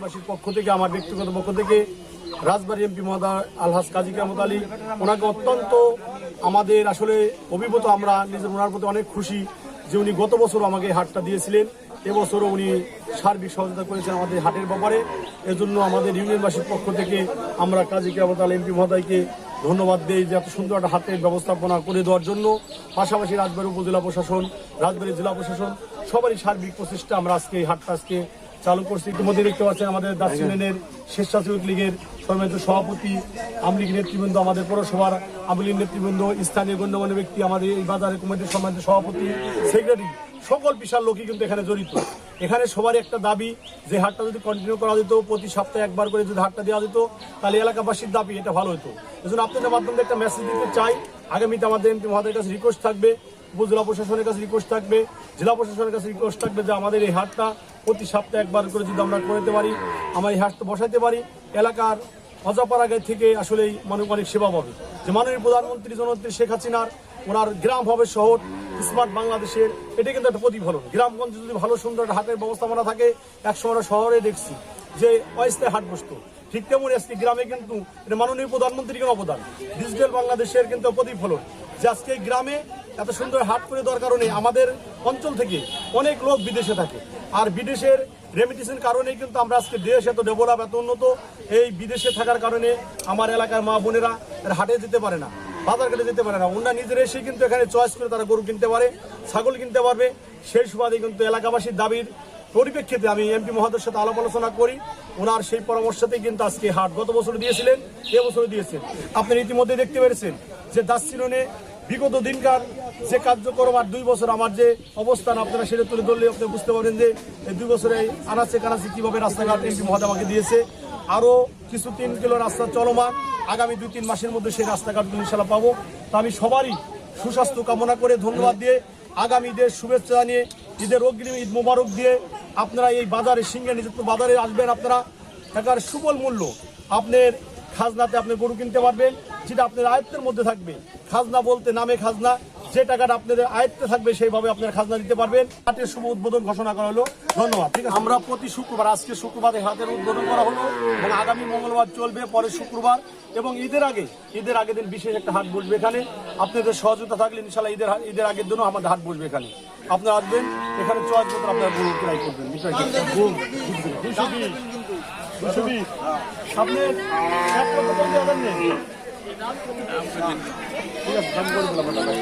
ইউনিয়নবাসীর পক্ষ থেকে, আমার ব্যক্তিগত পক্ষ থেকে রাজবাড়ী এমপি মহোদয় আলহাজ কাজী কামত আলী, ওনাকে অত্যন্ত আমাদের আসলে অভিভূত আমরা নিজের, ওনার প্রতি অনেক খুশি যে উনি গত বছর আমাকে হাটটা দিয়েছিলেন। এবছরও উনি সার্বিক সহযোগিতা করেছেন আমাদের হাটের ব্যাপারে। এজন্য আমাদের ইউনিয়নবাসীর পক্ষ থেকে আমরা কাজী কামত আলী এমপি মহোদয়কে ধন্যবাদ দেই যে এত সুন্দর একটা হাটের ব্যবস্থাপনা করে দেওয়ার জন্য। পাশাপাশি রাজবাড়ী উপজেলা প্রশাসন, রাজবাড়ী জেলা প্রশাসন, সবারই সার্বিক প্রচেষ্টা আমরা আজকে এই হাটটা আজকে চালু করছি। ইতিমধ্যে দেখতে পাচ্ছেন আমাদের ইউনিয়নের স্বেচ্ছাসেবক লীগের সম্মানিত সভাপতি আমলিগ নেতৃবৃন্দ, আমাদের পৌরসভার আমলিগ নেতৃবৃন্দ, স্থানীয় গণ্যমান্য ব্যক্তি, আমাদের এই বাজারের কমিটির সম্মানিত সভাপতি, সেক্রেটারি, সকল বিশাল লোকই কিন্তু এখানে জড়িত। এখানে সবারই একটা দাবি যে হাটটা যদি কন্টিনিউ করা যেত, প্রতি সপ্তাহে একবার করে যদি হাটটা দেওয়া যেত, তাহলে এলাকাবাসীর দাবি এটা ভালো হতো। এজন্য আপনাদের মাধ্যমে একটা মেসেজ দিতে চাই। আগামীতে আমাদের এমপি মহাদের কাছে রিকোয়েস্ট থাকবে, উপজেলা প্রশাসনের কাছে রিকোয়েস্ট থাকবে, জেলা প্রশাসনের কাছে রিকোয়েস্ট থাকবে যে আমাদের এই হাটটা প্রতি সপ্তাহে একবার করে যদি আমরা করতে পারি, আমরা এই হাটটা বসাইতে পারি। এলাকার অজাপাড়াগে থেকে আসলেই মানুষ সেবা পাবে। যে মাননীয় প্রধানমন্ত্রী জননেত্রী শেখ হাসিনার, ওনার গ্রাম হবে শহর, স্মার্ট বাংলাদেশের, এটা কিন্তু একটা প্রতিফলন। গ্রামগঞ্জে যদি ভালো সুন্দর একটা হাটের ব্যবস্থাপনা থাকে একসময় শহরে দেখছি যে অস্থায়ী হাট বসতো। ঠিক তেমন আজকে গ্রামে কিন্তু এটা মাননীয় প্রধানমন্ত্রীর অবদান। ডিজিটাল বাংলাদেশের কিন্তু প্রতিফলন। যে আজকে গ্রামে এত সুন্দর হাট করে দেওয়ার কারণে আমাদের অঞ্চল থেকে অনেক লোক বিদেশে থাকে। আর বিদেশের রেমিটেশন কারণেই কিন্তু আমরা আজকে দেশ এত ডেভেলপ, এত উন্নত, এই বিদেশে থাকার কারণে আমার এলাকার মা বোনেরা হাটে যেতে পারে না বাজার ঘাটে যেতে পারে না। ওনারা নিজেরা এসে কিন্তু এখানে চয়েস করে তারা গরু কিনতে পারে, ছাগল কিনতে পারবে। সেই সুবাদে কিন্তু এলাকাবাসীর দাবির পরিপ্রেক্ষিতে আমি এমপি মহাদের সাথে আলাপ আলোচনা করি। ওনার সেই পরামর্শতে কিন্তু আজকে হাট গত বছর দিয়েছিলেন এবছর দিয়েছেন। আপনি ইতিমধ্যে দেখতে পেরেছেন যে দাসচিলনে বিগত দিনকার যে কার্যক্রম আর দুই বছর আমার যে অবস্থান, আপনারা সেটা তুলে ধরলে আপনি বুঝতে পারেন যে এই দুই বছরে আনাচে কানাচে কীভাবে রাস্তাঘাট এমপি মহাদা আমাকে দিয়েছে। আরও কিছু তিন কিলো রাস্তা চলমান। আগামী দুই, তিন মাসের মধ্যে সেই রাস্তাঘাটগুলো ইনশাল্লাহ পাবো। তা আমি সবারই সুস্বাস্থ্য কামনা করে ধন্যবাদ দিয়ে আগামী ঈদের শুভেচ্ছা জানিয়ে, ঈদের অগ্রিম ঈদ মোবারক দিয়ে আপনারা এই বাজারে সিংহে নিযুক্ত বাজারে আসবেন। আপনারা টাকার সুবল মূল্য আপনার খাজনাতে আপনি গরু কিনতে পারবেন সেটা আপনার আয়ত্তের মধ্যে থাকবে। খাজনা বলতে নামে খাজনা যে টাকাটা আপনাদের আয়ত্তে থাকবে সেইভাবে আপনার খাজনা দিতে পারবেন। হাটের শুভ উদ্বোধন ঘোষণা করা হলো। ধন্যবাদ ঠিক আছে? আমরা প্রতি শুক্রবার আজকে শুক্রবার এই হাটের উদ্বোধন করা হলো এবং আগামী মঙ্গলবার চলবে পরের শুক্রবার এবং ঈদের আগে ঈদের আগের দিন বিশেষ একটা হাট বসবে এখানে। আপনাদের সহযোগিতা থাকলে ইনশাল্লাহ ঈদের ঈদের আগের দিনও আমাদের হাট বসবে এখানে। আপনারা আসবেন এখানে চয়েস মতো আপনারা গরু ক্রয় করবেন। বিক্রয় ঠিক আছে দাম করে দিলাম আপনাকে।